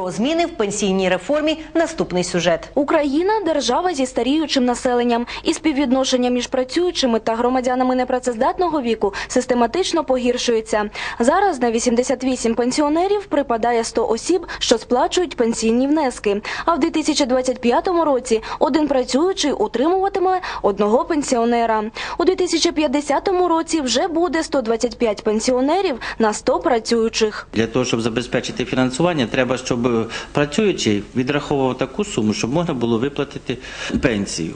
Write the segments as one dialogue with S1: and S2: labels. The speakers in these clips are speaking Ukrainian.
S1: Про зміни в пенсійній реформі наступний сюжет.
S2: Україна держава зі старіючим населенням, і співвідношення між працюючими та громадянами непрацездатного віку систематично погіршується. Зараз на 88 пенсіонерів припадає 100 осіб, що сплачують пенсійні внески. А в 2025 році один працюючий утримуватиме одного пенсіонера. У 2050 році вже буде 125 пенсіонерів на 100 працюючих.
S3: Для того, щоб забезпечити фінансування, треба, щоб працюючий відраховував таку суму, щоб можна було виплатити пенсію.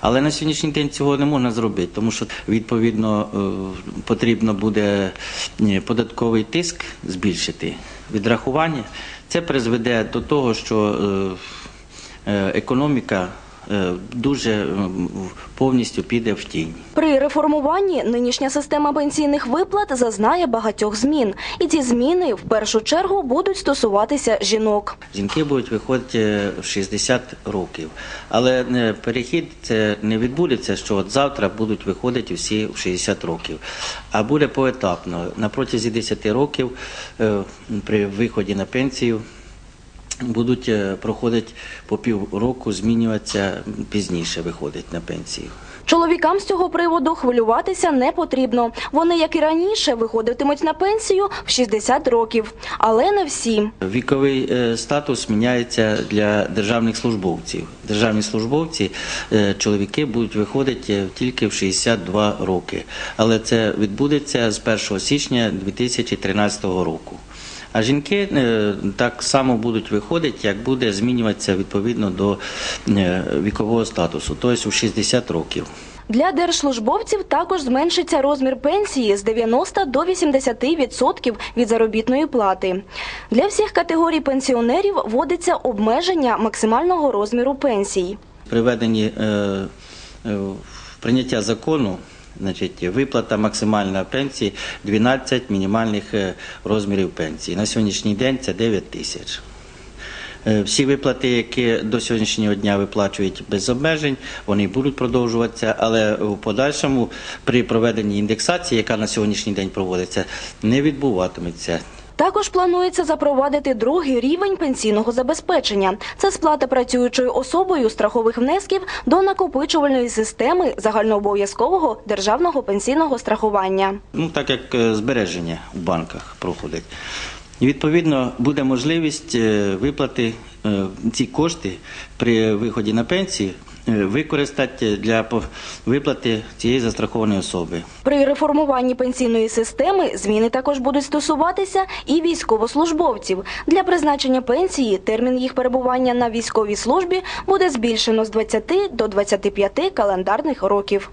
S3: Але на сьогоднішній день цього не можна зробити, тому що відповідно е, потрібно буде е, податковий тиск збільшити відрахування. Це призведе до того, що е, е, економіка е, дуже е, повністю піде в тінь.
S2: При реформуванні нинішня система пенсійних виплат зазнає багатьох змін, і ці зміни в першу чергу будуть стосуватися жінок.
S3: Жінки будуть виходити в 60 років, але е, перехід це не відбудеться, що от завтра будуть виходити всі в 60 років, а буде поетапно. На протязі 10 років е, при виході на пенсію будуть е, проходити по півроку, змінюватися пізніше виходить на пенсію.
S2: Чоловікам з цього приводу хвилюватися не потрібно. Вони, як і раніше, виходитимуть на пенсію в 60 років, але не всі.
S3: Віковий е, статус міняється для державних службовців. Державні службовці, е, чоловіки будуть виходити тільки в 62 роки, але це відбудеться з 1 січня 2013 року. А жінки е, так само будуть виходити, як буде змінюватися відповідно до е, вікового статусу, тобто у 60 років.
S2: Для держслужбовців також зменшиться розмір пенсії з 90 до 80% від заробітної плати. Для всіх категорій пенсіонерів вводиться обмеження максимального розміру пенсій.
S3: При введенні е, е, прийняття закону, значить, виплата максимальна пенсії 12 мінімальних е, розмірів пенсії. На сьогоднішній день це 9 тисяч. Е, Всі виплати, які до сьогоднішнього дня виплачують без обмежень, вони будуть продовжуватися, але в подальшому при проведенні індексації, яка на сьогоднішній день проводиться, не відбуватиметься.
S2: Також планується запровадити другий рівень пенсійного забезпечення. Це сплата працюючою особою страхових внесків до накопичувальної системи загальнообов'язкового державного пенсійного страхування.
S3: Ну, так як е, збереження у банках проходить. Відповідно буде можливість е, виплати е, ці кошти при виході на пенсію використати для виплати цієї застрахованої особи.
S2: При реформуванні пенсійної системи зміни також будуть стосуватися і військовослужбовців. Для призначення пенсії термін їх перебування на військовій службі буде збільшено з 20 до 25 календарних років.